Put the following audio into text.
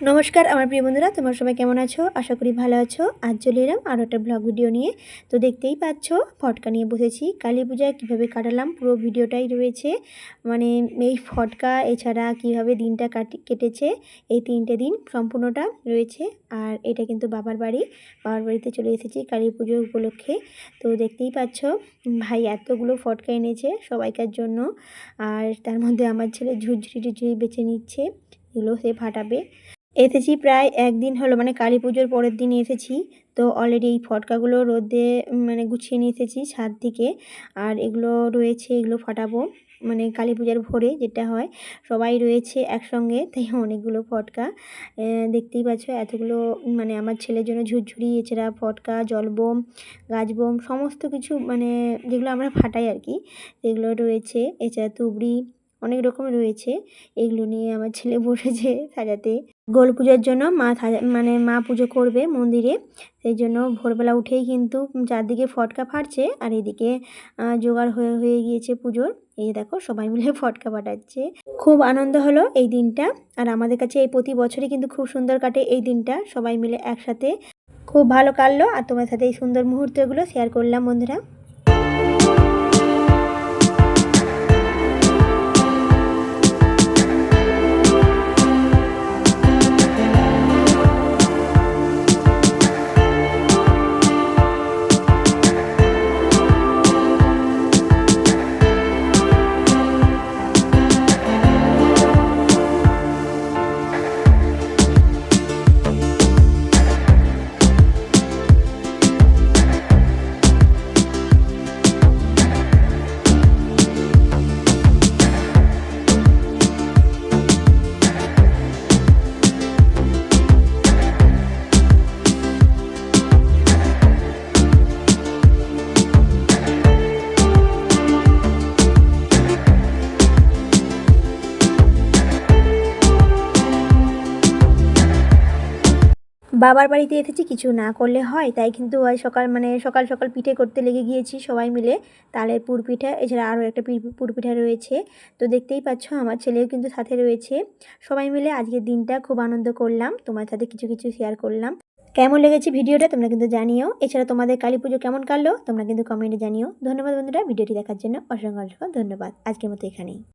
নমস্কার, আমার প্রিয় বন্ধুরা, তোমরা সবাই কেমন আছো? আশা করি ভালো আছো। আজ চলে এলাম আরও একটা ব্লগ ভিডিও নিয়ে। তো দেখতেই পাচ্ছ, ফটকা নিয়ে বসেছি। কালী পূজায় কীভাবে কাটালাম, পুরো ভিডিওটাই রয়েছে। মানে এই ফটকা, এছাড়া কীভাবে দিনটা কাটি, কেটেছে, এই তিনটে দিন সম্পূর্ণটা রয়েছে। আর এটা কিন্তু বাবার বাড়ি। বাবার বাড়িতে চলে এসেছি কালী পুজো উপলক্ষে। তো দেখতেই পাচ্ছ, ভাই এতগুলো ফটকা এনেছে সবাইকার জন্য। আর তার মধ্যে আমার ছেলে ঝুরঝুরি টুঝুরি বেছে নিচ্ছে। এগুলো সে ফাটাবে। এসেছি প্রায় একদিন হলো মানে কালী পুজোর পরের দিন এসেছি। তো অলরেডি এই ফটকাগুলো রোদে মানে গুছিয়ে নিয়ে এসেছি ছাদ থেকে আর এগুলো রয়েছে, এগুলো ফাটাবো মানে কালী পূজার ভোরে যেটা হয়, সবাই রয়েছে একসঙ্গে, তাই অনেকগুলো ফটকা। দেখতেই পাচ্ছ এতগুলো মানে আমার ছেলের জন্য ঝুরঝুরি, এছাড়া ফটকা, জলবোম গাছ বোম সমস্ত কিছু মানে যেগুলো আমরা ফাটাই আর কি সেগুলো রয়েছে। এছাড়া তুবড়ি অনেক রকম রয়েছে। এগুলো নিয়ে আমার ছেলে বসেছে সাজাতে। গোল পুজোর জন্য মা মানে মা পুজো করবে মন্দিরে। সেই জন্য ভোরবেলা উঠেই কিন্তু চারদিকে ফটকা ফাটছে আর এদিকে জোগাড় হয়ে হয়ে গিয়েছে পুজোর। এই দেখো সবাই মিলে ফটকা ফাটাচ্ছে। খুব আনন্দ হলো এই দিনটা। আর আমাদের কাছে এই প্রতি বছরই কিন্তু খুব সুন্দর কাটে এই দিনটা। সবাই মিলে একসাথে। খুব ভালো কাটলো। আর তোমার সাথে এই সুন্দর মুহূর্তগুলো শেয়ার করলাম বন্ধুরা। বাবার বাড়িতে এসেছি, কিছু না করলে হয়। তাই কিন্তু ওই সকাল মানে সকাল সকাল পিঠে করতে লেগে গিয়েছি সবাই মিলে। তালের পুর পিঠা, এছাড়া আরও একটা পুর পিঠা রয়েছে। তো দেখতেই পাচ্ছ আমার ছেলেও কিন্তু সাথে রয়েছে। সবাই মিলে আজকের দিনটা খুব আনন্দ করলাম। তোমার সাথে কিছু কিছু শেয়ার করলাম। কেমন লেগেছে ভিডিওটা তোমরা কিন্তু জানিও। এছাড়া তোমাদের কালী পুজো কেমন কাটলো, তোমরা কিন্তু কমেন্টে জানিও। ধন্যবাদ বন্ধুরা, ভিডিওটি দেখার জন্য অসংখ্য অসংখ্য ধন্যবাদ। আজকের মতো এখানেই।